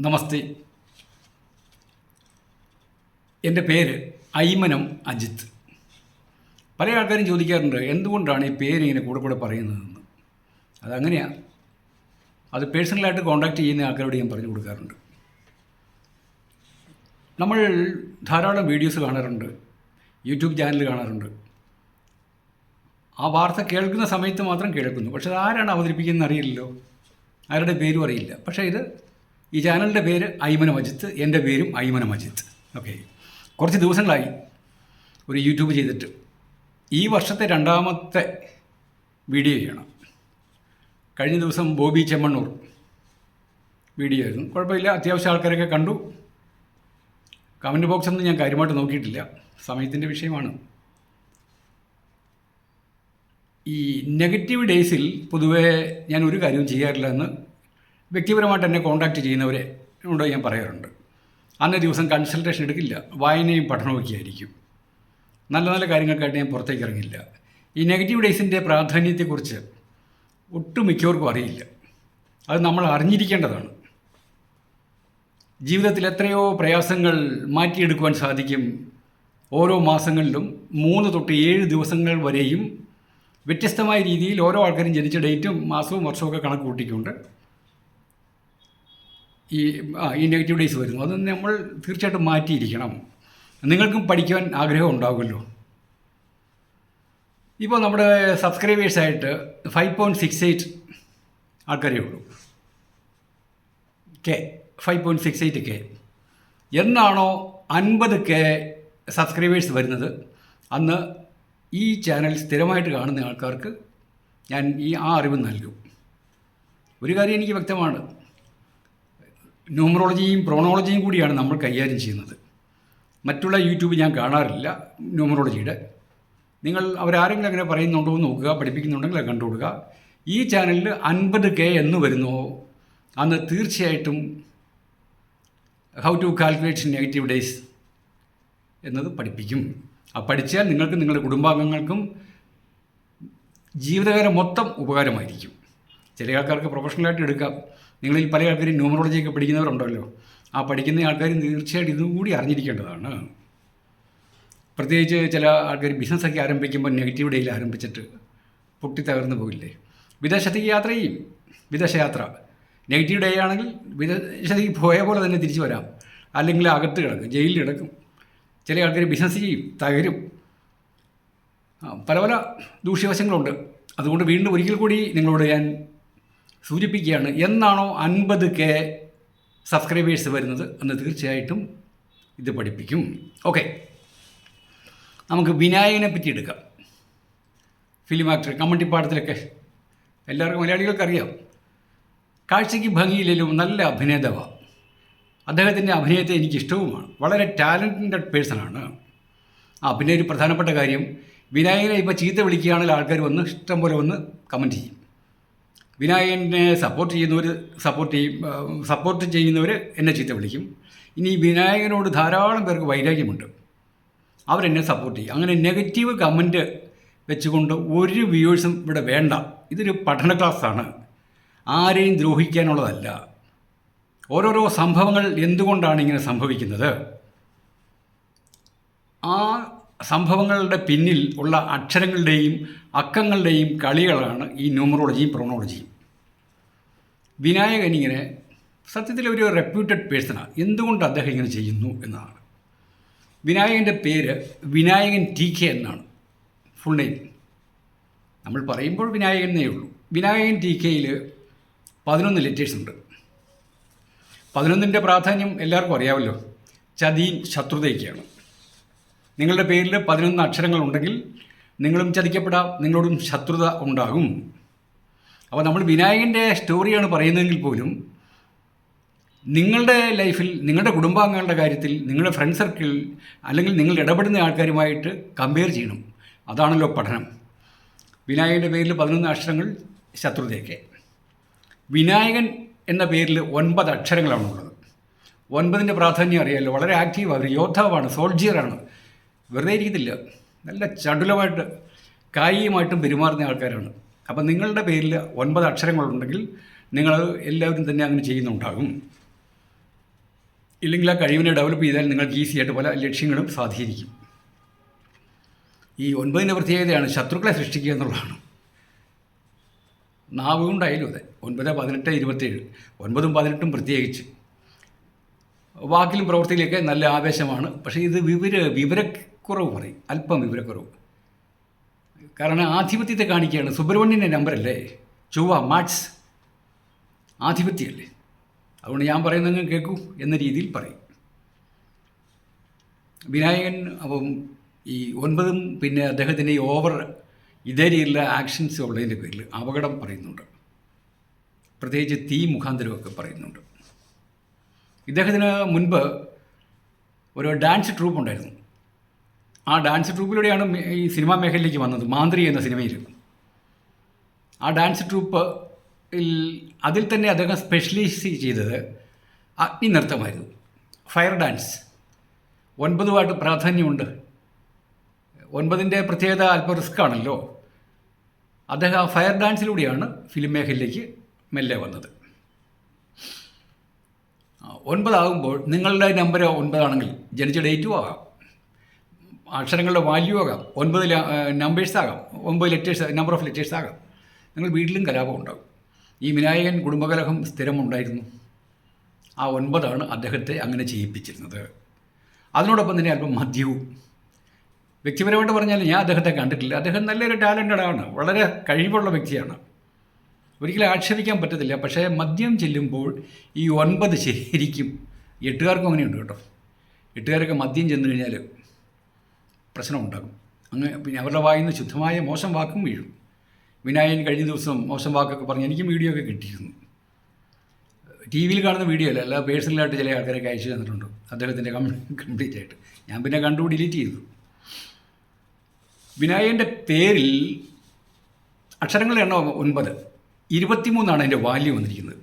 നമസ്തേ. എന്റെ പേര് ഐമനം അജിത്ത്. പല ആൾക്കാരും ചോദിക്കാറുണ്ട് എന്തുകൊണ്ടാണ് ഈ പേര് ഇങ്ങനെ കൂടെ കൂടെ പറയുന്നതെന്ന്? അതങ്ങനെയാണ് അത് പേഴ്സണലായിട്ട് കോൺടാക്റ്റ് ചെയ്യുന്ന ആൾക്കാരോട് ഞാൻ പറഞ്ഞു കൊടുക്കാറുണ്ട്. നമ്മൾ ധാരാളം വീഡിയോസ് കാണാറുണ്ട് യൂട്യൂബ് ചാനൽ കാണാറുണ്ട്. ആ വാർത്ത കേൾക്കുന്ന സമയത്ത് മാത്രം കേൾക്കുന്നു. പക്ഷെ അത് ആരാണ് അവതരിപ്പിക്കുന്നത് അറിയില്ലല്ലോ. ആരുടെ പേരും അറിയില്ല. പക്ഷേ ഇത് ഈ ചാനലിന്റെ പേര് ഐമന മജിത്ത് എന്റെ പേരും ഐമന മജിത്ത് ഓക്കെ കുറച്ച് ദിവസങ്ങളായി ഒരു യൂട്യൂബ് ചെയ്തിട്ട് ഈ വർഷത്തെ രണ്ടാമത്തെ വീഡിയോ ചെയ്യണം. കഴിഞ്ഞ ദിവസം ബോബി ചെമ്മണ്ണൂർ വീഡിയോ ആയിരുന്നു. കുഴപ്പമില്ല. അത്യാവശ്യം ആൾക്കാരൊക്കെ കണ്ടു. കമന്റ് ബോക്സൊന്നും ഞാൻ കാര്യമായിട്ട് നോക്കിയിട്ടില്ല. സമയത്തിന്റെ വിഷയമാണ്. ഈ നെഗറ്റീവ് ഡേയ്സിൽ പൊതുവേ ഞാൻ ഒരു കാര്യവും ചെയ്യാറില്ല എന്ന് വ്യക്തിപരമായിട്ട് എന്നെ കോൺടാക്റ്റ് ചെയ്യുന്നവരെ ഉണ്ടോ ഞാൻ പറയാറുണ്ട്. അന്നേ ദിവസം കൺസൾട്ടേഷൻ എടുക്കില്ല. വായനയും പഠനവും ഒക്കെ ആയിരിക്കും. നല്ല നല്ല കാര്യങ്ങൾക്കായിട്ട് ഞാൻ പുറത്തേക്ക് ഇറങ്ങില്ല. ഈ നെഗറ്റീവ് ഡേയ്സിന്റെ പ്രാധാന്യത്തെക്കുറിച്ച് ഒട്ടും മിക്കവർക്കും അറിയില്ല. അത് നമ്മൾ അറിഞ്ഞിരിക്കേണ്ടതാണ്. ജീവിതത്തിൽ എത്രയോ പ്രയാസങ്ങൾ മാറ്റിയെടുക്കുവാൻ സാധിക്കും ഓരോ മാസങ്ങളിലും മൂന്ന് തൊട്ട് ഏഴ് ദിവസങ്ങൾ വരെയും വ്യത്യസ്തമായ രീതിയിൽ ഓരോ ആൾക്കാരും ജനിച്ച ഡേറ്റും മാസവും വർഷവും ഒക്കെ കണക്ക് കൂട്ടിക്കൊണ്ട് ഈ ആ ഈ നെഗറ്റീവ് ഡേയ്സ് വരുന്നു. അത് നമ്മൾ തീർച്ചയായിട്ടും മാറ്റിയിരിക്കണം. നിങ്ങൾക്കും പഠിക്കുവാൻ ആഗ്രഹം ഉണ്ടാകുമല്ലോ ഇപ്പോൾ നമ്മുടെ സബ്സ്ക്രൈബേഴ്സായിട്ട് ഫൈവ് പോയിന്റ് സിക്സ് എയ്റ്റ് ആൾക്കാരേ ഉള്ളൂ. K five point six eight K എന്നാണോ അൻപത് കെ സബ്സ്ക്രൈബേഴ്സ് വരുന്നത്? അന്ന് ഈ ചാനൽ സ്ഥിരമായിട്ട് കാണുന്ന ആൾക്കാർക്ക് ഞാൻ ഈ ആ അറിവ് നൽകും. ഒരു കാര്യം എനിക്ക് വ്യക്തമാണ്. ന്യൂമറോളജിയും പ്രോണോളജിയും കൂടിയാണ് നമ്മൾ കൈകാര്യം ചെയ്യുന്നത്. മറ്റുള്ള യൂട്യൂബ് ഞാൻ കാണാറില്ല ന്യൂമറോളജിയുടെ നിങ്ങൾ അവരാരെങ്കിലും അങ്ങനെ പറയുന്നുണ്ടോ എന്ന് നോക്കുക പഠിപ്പിക്കുന്നുണ്ടെങ്കിൽ അത് കണ്ടുകൊടുക്കുക. ഈ ചാനലിൽ അൻപത് കെ എന്ന് വരുന്നോ. അന്ന് തീർച്ചയായിട്ടും how to calculate negative days എന്നത് പഠിപ്പിക്കും. ആ പഠിച്ചാൽ നിങ്ങൾക്ക് നിങ്ങളുടെ കുടുംബാംഗങ്ങൾക്കും ജീവിതകാലം മൊത്തം ഉപകാരമായിരിക്കും. ചില ആൾക്കാർക്ക് പ്രൊഫഷണലായിട്ട് എടുക്കാം. നിങ്ങളിൽ പല ആൾക്കാരും ന്യൂമറോളജിയൊക്കെ പഠിക്കുന്നവരുണ്ടല്ലോ. ആ പഠിക്കുന്ന ആൾക്കാർ തീർച്ചയായിട്ടും ഇതും കൂടി അറിഞ്ഞിരിക്കേണ്ടതാണ്. പ്രത്യേകിച്ച് ചില ആൾക്കാർ ബിസിനസ്സൊക്കെ ആരംഭിക്കുമ്പോൾ നെഗറ്റീവ് ഡേയിൽ ആരംഭിച്ചിട്ട് പൊട്ടി തകർന്നു പോകില്ലേ? വിദേശത്തേക്ക് യാത്ര ചെയ്യും വിദേശയാത്ര. നെഗറ്റീവ് ഡേ ആണെങ്കിൽ വിദേശത്തേക്ക് പോയ പോലെ തന്നെ തിരിച്ചു വരാം. അല്ലെങ്കിൽ അകത്ത് കിടക്കും ജയിലിൽ കിടക്കും. ചില ആൾക്കാർ ബിസിനസ് ചെയ്യും തകരും. പല പല ദൂഷ്യവശങ്ങളുണ്ട്. അതുകൊണ്ട് വീണ്ടും ഒരിക്കൽ കൂടി നിങ്ങളോട് ഞാൻ സൂചിപ്പിക്കുകയാണ് എന്നാണോ അൻപത് കെ സബ്സ്ക്രൈബേഴ്സ് വരുന്നത്? എന്ന് തീർച്ചയായിട്ടും ഇത് പഠിപ്പിക്കും. ഓക്കെ. നമുക്ക് വിനായകനെ പറ്റി എടുക്കാം. ഫിലിം ആക്ടർ കമ്മട്ടിപ്പാടത്തിലൊക്കെ എല്ലാവർക്കും മലയാളികൾക്കറിയാം. കാഴ്ചയ്ക്ക് ഭംഗിയില്ലെങ്കിലും നല്ല അഭിനേതാവാണ് അദ്ദേഹത്തിന്റെ അഭിനയത്തെ എനിക്ക് ഇഷ്ടവുമാണ് വളരെ ടാലന്റഡ് പേഴ്സണാണ്. ആ പിന്നെ ഒരു പ്രധാനപ്പെട്ട കാര്യം വിനായകനെ ഇപ്പോൾ ചീത്ത വിളിക്കുകയാണെങ്കിൽ ആൾക്കാർ വന്ന് ഇഷ്ടം പോലെ വന്ന് കമന്റ് ചെയ്യും. വിനായകനെ സപ്പോർട്ട് ചെയ്യുന്നവർ സപ്പോർട്ട് ചെയ്യും സപ്പോർട്ട് ചെയ്യുന്നവർ എന്നെ ചീത്ത വിളിക്കും. ഇനി വിനായകനോട് ധാരാളം പേർക്ക് വൈരാഗ്യമുണ്ട്. അവരെന്നെ സപ്പോർട്ട് ചെയ്യും. അങ്ങനെ നെഗറ്റീവ് കമന്റ് വെച്ചുകൊണ്ട് ഒരു വ്യൂവേഴ്സും ഇവിടെ വേണ്ട. ഇതൊരു പഠന ക്ലാസ്സാണ് ആരെയും ദ്രോഹിക്കാനുള്ളതല്ല. ഓരോരോ സംഭവങ്ങൾ എന്തുകൊണ്ടാണ് ഇങ്ങനെ സംഭവിക്കുന്നത്? ആ സംഭവങ്ങളുടെ പിന്നിൽ ഉള്ള അക്ഷരങ്ങളുടെയും അക്കങ്ങളുടെയും കളികളാണ് ഈ ന്യൂമറോളജിയും പ്രൊണോളജിയും. വിനായകൻ ഇങ്ങനെ സത്യത്തിൽ ഒരു റെപ്യൂട്ടഡ് പേഴ്സണാണ് എന്തുകൊണ്ട് അദ്ദേഹം ഇങ്ങനെ ചെയ്യുന്നു എന്നതാണ് വിനായകന്റെ പേര് വിനായകൻ ടി കെ എന്നാണ്. ഫുൾ നെയിം നമ്മൾ പറയുമ്പോൾ വിനായകൻ എന്നേ ഉള്ളൂ. വിനായകൻ ടി കെയിൽ പതിനൊന്ന് ലെറ്റേഴ്സ് ഉണ്ട്. പതിനൊന്നിന്റെ പ്രാധാന്യം എല്ലാവർക്കും അറിയാമല്ലോ. ചതിയും ശത്രുതയൊക്കെയാണ്. നിങ്ങളുടെ പേരിൽ പതിനൊന്ന് അക്ഷരങ്ങളുണ്ടെങ്കിൽ നിങ്ങളും ചതിക്കപ്പെടാം നിങ്ങളോടും ശത്രുത ഉണ്ടാകും. അപ്പോൾ നമ്മൾ വിനായകന്റെ സ്റ്റോറിയാണ് പറയുന്നതെങ്കിൽ പോലും നിങ്ങളുടെ ലൈഫിൽ നിങ്ങളുടെ കുടുംബാംഗങ്ങളുടെ കാര്യത്തിൽ നിങ്ങളുടെ ഫ്രണ്ട് സർക്കിൾ അല്ലെങ്കിൽ നിങ്ങൾ ഇടപെടുന്ന ആൾക്കാരുമായിട്ട് കമ്പയർ ചെയ്യണം. അതാണല്ലോ പഠനം. വിനായകന്റെ പേരിൽ പതിനൊന്ന് അക്ഷരങ്ങൾ ശത്രുതയൊക്കെ. വിനായകൻ എന്ന പേരിൽ ഒൻപത് അക്ഷരങ്ങളാണുള്ളത്. ഒൻപതിന്റെ പ്രാധാന്യം അറിയാമല്ലോ വളരെ ആക്റ്റീവാണ് ഒരു യോദ്ധാവാണ് സോൾജിയറാണ് വെറുതെ ഇരിക്കത്തില്ല. നല്ല ചടുലമായിട്ട് കായികമായിട്ടും പെരുമാറുന്ന ആൾക്കാരാണ്. അപ്പം നിങ്ങളുടെ പേരിൽ ഒൻപത് അക്ഷരങ്ങളുണ്ടെങ്കിൽ നിങ്ങൾ എല്ലാവരും തന്നെ അങ്ങനെ ചെയ്യുന്നുണ്ടാകും. ഇല്ലെങ്കിൽ ആ കഴിവിനെ ഡെവലപ്പ് ചെയ്താൽ നിങ്ങൾക്ക് ഈസി ആയിട്ട് പല ലക്ഷ്യങ്ങളും സാധീകരിക്കും ഈ ഒൻപതിന്റെ പ്രത്യേകതയാണ് ശത്രുക്കളെ സൃഷ്ടിക്കുക എന്നുള്ളതാണ്. നാവ് കൊണ്ടായാലും അതെ ഒൻപത് പതിനെട്ട് ഇരുപത്തേഴ് ഒൻപതും പതിനെട്ടും പ്രത്യേകിച്ച്. വാക്കിലും പ്രവൃത്തിയിലൊക്കെ നല്ല ആവേശമാണ്. പക്ഷേ ഇത് വിവര വിവര വിവരക്കുറവ് പറയും. അല്പം വിവരക്കുറവ്. കാരണം ആധിപത്യത്തെ കാണിക്കുകയാണ്. സുബ്രഹ്മണ്യന്റെ നമ്പറല്ലേ? ചൊവ്വ മാത്സ് ആധിപത്യമല്ലേ അതുകൊണ്ട് ഞാൻ പറയുന്നത് കേൾക്കൂ എന്ന രീതിയിൽ പറയും. വിനായകൻ അപ്പം ഈ ഒൻപതും പിന്നെ അദ്ദേഹത്തിന്റെ ഈ ഓവർ ഇതേ രീതിയിലുള്ള ആക്ഷൻസ് ഉള്ളതിന്റെ പേരിൽ അപകടം പറയുന്നുണ്ട്. പ്രത്യേകിച്ച് തീ മുഖാന്തരമൊക്കെ പറയുന്നുണ്ട്. ഇദ്ദേഹത്തിന് മുൻപ് ഒരു ഡാൻസ് ട്രൂപ്പ് ഉണ്ടായിരുന്നു. ആ ഡാൻസ് ട്രൂപ്പിലൂടെയാണ് ഈ സിനിമാ മേഖലയിലേക്ക് വന്നത്. മാന്ത്രി എന്ന സിനിമയിൽ. ആ ഡാൻസ് ട്രൂപ്പ് അതിൽ തന്നെ അദ്ദേഹം സ്പെഷ്യലൈസ് ചെയ്തത് അഗ്നി നൃത്തമായിരുന്നു. ഫയർ ഡാൻസ് ഒൻപതുമായിട്ട് പ്രാധാന്യമുണ്ട്. ഒൻപതിന്റെ പ്രത്യേകത അല്പം റിസ്ക് ആണല്ലോ. അദ്ദേഹം ആ ഫയർ ഡാൻസിലൂടെയാണ് ഫിലിം മേഖലയിലേക്ക് മെല്ലെ വന്നത്. ഒൻപതാകുമ്പോൾ നിങ്ങളുടെ നമ്പർ ഒൻപതാണെങ്കിൽ ജനിച്ച ഡേറ്റും ആകാം. അക്ഷരങ്ങളുടെ വാല്യൂ ആകാം. ഒൻപത് നമ്പേഴ്സ് ആകാം. ഒൻപത് ലെറ്റേഴ്സ് നമ്പർ ഓഫ് ലെറ്റേഴ്സ് ആകാം. നിങ്ങൾ വീട്ടിലും കലാപം ഉണ്ടാകും. ഈ വിനായകൻ കുടുംബകലഹം സ്ഥിരമുണ്ടായിരുന്നു. ആ ഒൻപതാണ് അദ്ദേഹത്തെ അങ്ങനെ ചെയ്യിപ്പിച്ചിരുന്നത്. അതിനോടൊപ്പം തന്നെ അല്പം മദ്യവും. വ്യക്തിപരമായിട്ട് പറഞ്ഞാൽ ഞാൻ അദ്ദേഹത്തെ കണ്ടിട്ടില്ല. അദ്ദേഹം നല്ലൊരു ടാലന്റഡ് ആണ്. വളരെ കഴിവുള്ള വ്യക്തിയാണ്. ഒരിക്കലും ആക്ഷേപിക്കാൻ പറ്റത്തില്ല. പക്ഷേ മദ്യം ചെല്ലുമ്പോൾ ഈ ഒൻപത് ശരിക്കും എട്ടുകാർക്കും അങ്ങനെയുണ്ട് കേട്ടോ. എട്ടുകാരൊക്കെ മദ്യം ചെന്ന് കഴിഞ്ഞാൽ പ്രശ്നം ഉണ്ടാകും അങ്ങ് പിന്നെ അവരുടെ വായിൽ നിന്ന് ശുദ്ധമായ മോശം വാക്കും വീഴും. വിനായകൻ കഴിഞ്ഞ ദിവസം മോശം വാക്കൊക്കെ പറഞ്ഞ് എനിക്കും വീഡിയോ ഒക്കെ കിട്ടിയിരുന്നു. ടി വിയിൽ കാണുന്ന വീഡിയോ അല്ല അല്ല പേഴ്സണലായിട്ട് ചില ആൾക്കാരൊക്കെ അയച്ചു തന്നിട്ടുണ്ട്. അദ്ദേഹത്തിന്റെ കംപ്ലീറ്റ് ആയിട്ട്. ഞാൻ പിന്നെ കണ്ടു ഡിലീറ്റ് ചെയ്തു. വിനായകന്റെ പേരിൽ അക്ഷരങ്ങളുടെ എണ്ണം ഒൻപത്. ഇരുപത്തിമൂന്നാണ് അതിന്റെ വാല്യൂ വന്നിരിക്കുന്നത്.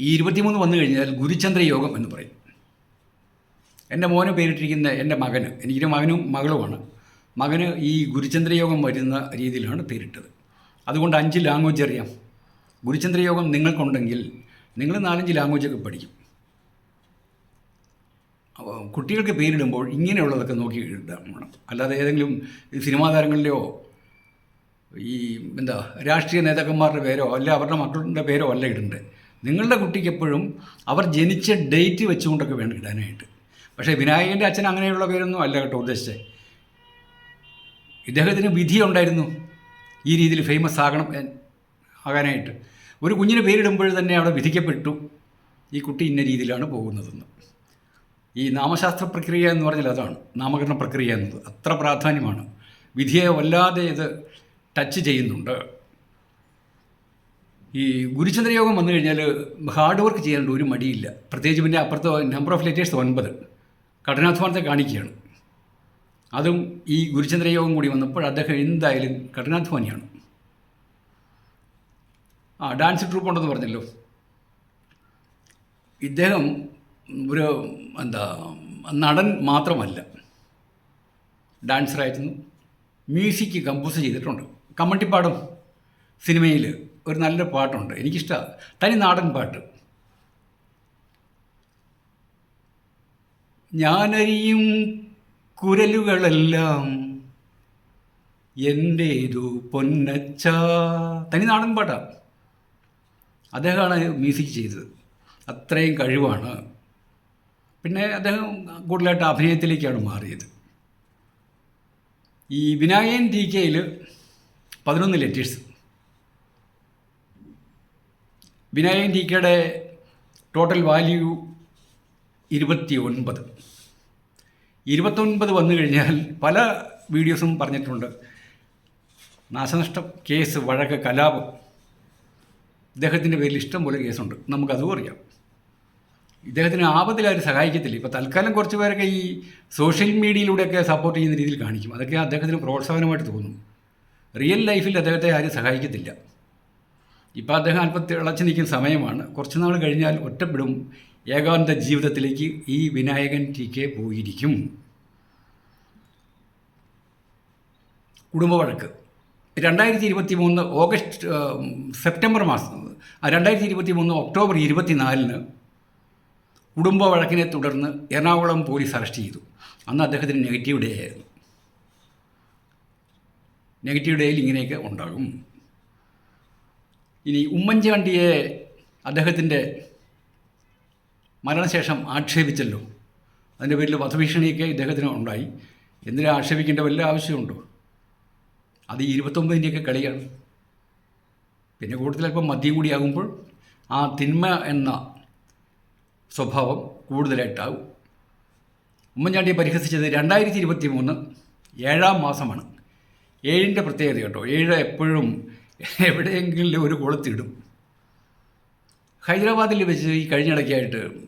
ഈ ഇരുപത്തിമൂന്ന് വന്നു കഴിഞ്ഞാൽ ഗുരുചന്ദ്ര യോഗം എന്ന് പറയും. എന്റെ മോന് പേരിട്ടിരിക്കുന്ന എന്റെ മകന് എനിക്കൊരു മകനും മകളുമാണ്. മകന് ഈ ഗുരുചന്ദ്രയോഗം വരുന്ന രീതിയിലാണ് പേരിട്ടത്. അതുകൊണ്ട് അഞ്ച് ലാംഗ്വേജ് അറിയാം. ഗുരുചന്ദ്രയോഗം നിങ്ങൾക്കുണ്ടെങ്കിൽ നിങ്ങൾ നാലഞ്ച് ലാംഗ്വേജൊക്കെ പഠിക്കും. കുട്ടികൾക്ക് പേരിടുമ്പോൾ ഇങ്ങനെയുള്ളതൊക്കെ നോക്കി ഇടാൻ വേണം. അല്ലാതെ ഏതെങ്കിലും സിനിമാ താരങ്ങളുടെയോ ഈ എന്താ രാഷ്ട്രീയ നേതാക്കന്മാരുടെ പേരോ അല്ല അവരുടെ മക്കളുടെ പേരോ അല്ല ഇടണ്ടേ നിങ്ങളുടെ കുട്ടിക്ക് എപ്പോഴും അവർ ജനിച്ച ഡേറ്റ് വെച്ചുകൊണ്ടൊക്കെ വേണം ഇടാനായിട്ട്. പക്ഷേ വിനായകന്റെ അച്ഛൻ അങ്ങനെയുള്ള പേരൊന്നും അല്ല കേട്ടോ ഉദ്ദേശിച്ചത് ഇദ്ദേഹത്തിന് വിധിയുണ്ടായിരുന്നു. ഈ രീതിയിൽ ഫേമസ് ആകണം ആകാനായിട്ട്. ഒരു കുഞ്ഞിന് പേരിടുമ്പോൾ തന്നെ അവിടെ വിധിക്കപ്പെട്ടു. ഈ കുട്ടി ഇന്ന രീതിയിലാണ് പോകുന്നതെന്ന്. ഈ നാമശാസ്ത്ര പ്രക്രിയ എന്ന് പറഞ്ഞാൽ അതാണ്. നാമകരണ പ്രക്രിയ എന്നത്. അത്ര പ്രാധാന്യമാണ്. വിധിയെ വല്ലാതെ ഇത് ടച്ച് ചെയ്യുന്നുണ്ട്. ഈ ഗുരുചന്ദ്രയോഗം വന്നു കഴിഞ്ഞാൽ ഹാർഡ് വർക്ക് ചെയ്യാനുണ്ട് ഒരു മടിയില്ല. പ്രത്യേകിച്ച് പിന്നെ അപ്പുറത്തെ നമ്പർ ഓഫ് ലെറ്റേഴ്സ് ഒൻപത്. കഠിനാധ്വാനത്തെ കാണിക്കുകയാണ്. അതും ഈ ഗുരുചന്ദ്രയോഗം കൂടി വന്നപ്പോൾ അദ്ദേഹം എന്തായാലും കഠിനാധ്വാനിയാണ്. ആ ഡാൻസ് ട്രൂപ്പ് ഉണ്ടെന്ന് പറഞ്ഞല്ലോ. ഇദ്ദേഹം ഒരു എന്താ നടൻ മാത്രമല്ല. ഡാൻസറായിരുന്നു. മ്യൂസിക് കമ്പോസ് ചെയ്തിട്ടുണ്ട്. കമ്മട്ടിപ്പാടും സിനിമയിൽ ഒരു നല്ല പാട്ടുണ്ട്. എനിക്കിഷ്ടമാണ് തനി നാടൻ പാട്ട്. ഞാനറിയും കുരലുകളെല്ലാം എന്റേതു പൊന്നച്ച തനി നാടൻ പാട്ടാണ് അദ്ദേഹമാണ് മ്യൂസിക് ചെയ്തത്. അത്രയും കഴിവാണ്. പിന്നെ അദ്ദേഹം കൂടുതലായിട്ട് അഭിനയത്തിലേക്കാണ് മാറിയത്. ഈ വിനായകൻ ടി കെയിൽ പതിനൊന്ന് ലെറ്റേഴ്സ്. വിനായകൻ ടി കെയുടെ ടോട്ടൽ വാല്യൂ ഇരുപത്തി ഒൻപത് ഇരുപത്തൊൻപത് വന്നു കഴിഞ്ഞാൽ പല വീഡിയോസും പറഞ്ഞിട്ടുണ്ട്. നാശനഷ്ടം കേസ് വഴക്ക് കലാപം. ഇദ്ദേഹത്തിന്റെ പേരിൽ ഇഷ്ടം പോലെ കേസുണ്ട്. നമുക്കതും അറിയാം. ഇദ്ദേഹത്തിന് ആപത്തിലാരും സഹായിക്കത്തില്ല. ഇപ്പോൾ തൽക്കാലം കുറച്ച് പേരൊക്കെ ഈ സോഷ്യൽ മീഡിയയിലൂടെയൊക്കെ സപ്പോർട്ട് ചെയ്യുന്ന രീതിയിൽ കാണിക്കും. അതൊക്കെ അദ്ദേഹത്തിന് പ്രോത്സാഹനമായിട്ട് തോന്നും. റിയൽ ലൈഫിൽ അദ്ദേഹത്തെ ആരും സഹായിക്കത്തില്ല. ഇപ്പോൾ അദ്ദേഹം അല്പം തിളച്ച് നിൽക്കുന്ന സമയമാണ്. കുറച്ച് നാൾ കഴിഞ്ഞാൽ ഒറ്റപ്പെടും. ഏകാന്ത ജീവിതത്തിലേക്ക് ഈ വിനായകൻ ടി കെ പോയിരിക്കും. കുടുംബവഴക്ക്. രണ്ടായിരത്തി ഇരുപത്തി മൂന്ന് ഓഗസ്റ്റ് സെപ്റ്റംബർ മാസം രണ്ടായിരത്തി ഇരുപത്തി മൂന്ന് ഒക്ടോബർ ഇരുപത്തി നാലിന് കുടുംബ വഴക്കിനെ തുടർന്ന് എറണാകുളം പോലീസ് അറസ്റ്റ് ചെയ്തു. അന്ന് അദ്ദേഹത്തിന് നെഗറ്റീവ് ഡേ ആയിരുന്നു. നെഗറ്റീവ് ഡേയിൽ ഇങ്ങനെയൊക്കെ ഉണ്ടാകും. ഇനി ഉമ്മൻചാണ്ടിയെ അദ്ദേഹത്തിന്റെ മരണശേഷം ആക്ഷേപിച്ചല്ലോ. അതിന്റെ പേരിൽ വധഭീഷണിയൊക്കെ ഇദ്ദേഹത്തിന് ഉണ്ടായി. എന്തിനാ ആക്ഷേപിക്കേണ്ട വല്ല ആവശ്യമുണ്ടോ? അത് ഈ ഇരുപത്തൊമ്പതിന്റെയൊക്കെ കളിയാണ്. പിന്നെ കൂടുതൽ അല്പം മദ്യം കൂടിയാകുമ്പോൾ ആ തിന്മ എന്ന സ്വഭാവം കൂടുതലായിട്ടാകും ഉമ്മൻചാണ്ടിയെ പരിഹസിച്ചത് രണ്ടായിരത്തി ഇരുപത്തി മൂന്ന് ഏഴാം മാസമാണ്. ഏഴിന്റെ പ്രത്യേകത കേട്ടോ. ഏഴ് എപ്പോഴും എവിടെയെങ്കിലും ഒരു കുളത്തിടും. ഹൈദരാബാദിൽ വെച്ച് ഈ കഴിഞ്ഞിടയ്ക്കായിട്ട്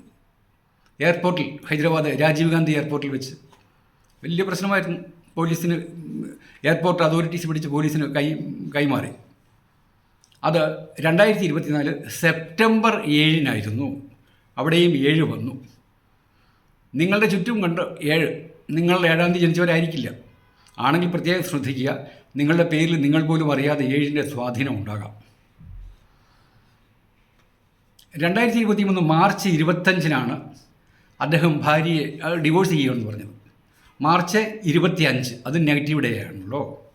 എയർപോർട്ടിൽ ഹൈദരാബാദ് രാജീവ് ഗാന്ധി എയർപോർട്ടിൽ വെച്ച്. വലിയ പ്രശ്നമായിരുന്നു. പോലീസിന് എയർപോർട്ട് അതോറിറ്റീസ് പിടിച്ച് പോലീസിന് കൈ കൈമാറി. അത് രണ്ടായിരത്തി ഇരുപത്തിനാല് സെപ്റ്റംബർ ഏഴിനായിരുന്നു. അവിടെയും ഏഴ് വന്നു. നിങ്ങളുടെ ചുറ്റും കണ്ട് ഏഴ് നിങ്ങൾ ഏഴാം തീയതി ജനിച്ചവരായിരിക്കില്ല. ആണെങ്കിൽ പ്രത്യേകം ശ്രദ്ധിക്കുക നിങ്ങളുടെ പേരിൽ നിങ്ങൾ പോലും അറിയാതെ ഏഴിന്റെ സ്വാധീനം ഉണ്ടാകാം. രണ്ടായിരത്തി ഇരുപത്തി മൂന്ന് മാർച്ച് ഇരുപത്തഞ്ചിനാണ് അദ്ദേഹം ഭാര്യയെ ഡിവോഴ്സ് ചെയ്യുമെന്ന് പറഞ്ഞത്. മാർച്ച് ഇരുപത്തി അഞ്ച് അത് നെഗറ്റീവ് ഡേ ആണല്ലോ.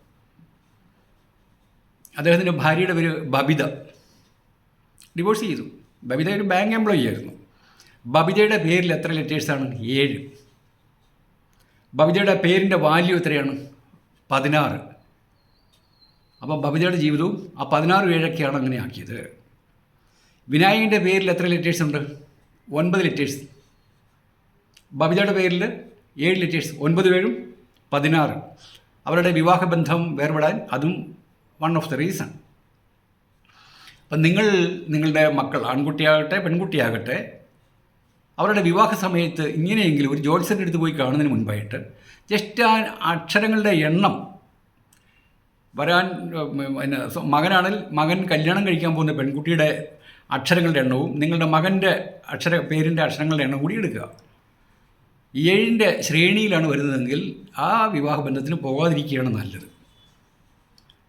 അദ്ദേഹത്തിന്റെ ഭാര്യയുടെ പേര് ബബിത. ഡിവോഴ്സ് ചെയ്തു. ബബിത ഒരു ബാങ്ക് എംപ്ലോയി ആയിരുന്നു. ബബിതയുടെ പേരിൽ എത്ര ലെറ്റേഴ്സാണ് ഏഴ്. ബബിതയുടെ പേരിന്റെ വാല്യൂ എത്രയാണ്? പതിനാറ്. അപ്പം ബബിതയുടെ ജീവിതവും ആ പതിനാറ് ഏഴൊക്കെയാണ് അങ്ങനെ ആക്കിയത്. വിനായകന്റെ പേരിൽ എത്ര ലെറ്റേഴ്സ് ഉണ്ട്? ഒൻപത് ലെറ്റേഴ്സ് ബബിതയുടെ പേരിൽ ഏഴ് ലെറ്റേഴ്സ് ഒൻപത് പേരും പതിനാറ്. അവരുടെ വിവാഹബന്ധം വേർപെടാൻ അതും വൺ ഓഫ് ദ റീസൺ അപ്പം നിങ്ങൾ നിങ്ങളുടെ മക്കൾ ആൺകുട്ടിയാകട്ടെ പെൺകുട്ടിയാകട്ടെ അവരുടെ വിവാഹ സമയത്ത് ഇങ്ങനെയെങ്കിലും ഒരു ജോത്സ്യന്റെ അടുത്ത് പോയി കാണുന്നതിന് മുൻപായിട്ട് ജസ്റ്റ് ആ അക്ഷരങ്ങളുടെ എണ്ണം വരാൻ പിന്നെ മകനാണെങ്കിൽ മകൻ കല്യാണം കഴിക്കാൻ പോകുന്ന പെൺകുട്ടിയുടെ അക്ഷരങ്ങളുടെ എണ്ണവും നിങ്ങളുടെ മകന്റെ അക്ഷര പേരിന്റെ അക്ഷരങ്ങളുടെ എണ്ണം കൂടി എടുക്കുക. ഏഴിന്റെ ശ്രേണിയിലാണ് വരുന്നതെങ്കിൽ ആ വിവാഹബന്ധത്തിന് പോകാതിരിക്കുകയാണ് നല്ലത്.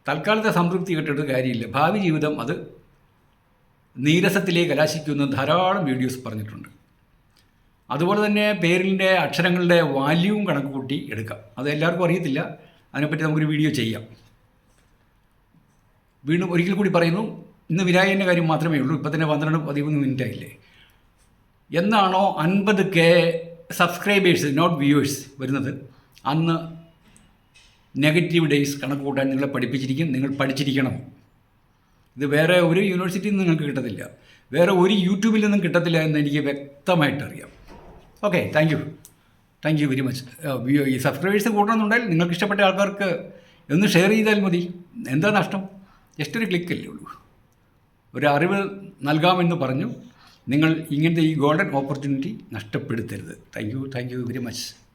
തൽക്കാലത്തെ സംതൃപ്തി കിട്ടിയിട്ട് കാര്യമില്ല. ഭാവി ജീവിതം അത് നീരസത്തിലേക്ക് കലാശിക്കുന്ന ധാരാളം വീഡിയോസ് പറഞ്ഞിട്ടുണ്ട്. അതുപോലെ തന്നെ പേരിന്റെ അക്ഷരങ്ങളുടെ വാല്യൂവും കണക്ക് കൂട്ടി എടുക്കാം. അത് എല്ലാവർക്കും അറിയത്തില്ല. അതിനെപ്പറ്റി നമുക്കൊരു വീഡിയോ ചെയ്യാം. വീണ്ടും ഒരിക്കൽ കൂടി പറയുന്നു ഇന്ന് വിനായകന്റെ കാര്യം മാത്രമേ ഉള്ളൂ. ഇപ്പം തന്നെ പന്ത്രണ്ട് പതിമൂന്ന് മിനിറ്റ് ആയില്ലേ എന്നാണോ അൻപത് കെ സബ്സ്ക്രൈബേഴ്സ് നോട്ട് വ്യൂവേഴ്സ് വരുന്നത്. അന്ന് നെഗറ്റീവ് ഡേയ്സ് കണക്ക് കൂട്ടാൻ നിങ്ങളെ പഠിപ്പിച്ചിരിക്കും നിങ്ങൾ പഠിച്ചിരിക്കണം. ഇത് വേറെ ഒരു യൂണിവേഴ്സിറ്റിയിൽ നിന്ന് നിങ്ങൾക്ക് കിട്ടത്തില്ല. വേറെ ഒരു യൂട്യൂബിൽ നിന്നും കിട്ടത്തില്ല എന്ന് എനിക്ക് വ്യക്തമായിട്ട് അറിയാം. Okay thank you thank you very much ഈ സബ്സ്ക്രൈബേഴ്സ് കൂട്ടണമെന്നുണ്ടെങ്കിൽ നിങ്ങൾക്ക് ഇഷ്ടപ്പെട്ട ആൾക്കാർക്ക് ഒന്ന് ഷെയർ ചെയ്താൽ മതി. എന്താ നഷ്ടം? ജസ്റ്റ് ഒരു ക്ലിക്കല്ലേ ഉള്ളൂ. ഒരു അറിവ് നൽകാമെന്ന് പറഞ്ഞു. നിങ്ങൾ ഇങ്ങനത്തെ ഈ ഗോൾഡൻ ഓപ്പർച്യൂണിറ്റി നഷ്ടപ്പെടുത്തരുത്. Thank you thank you very much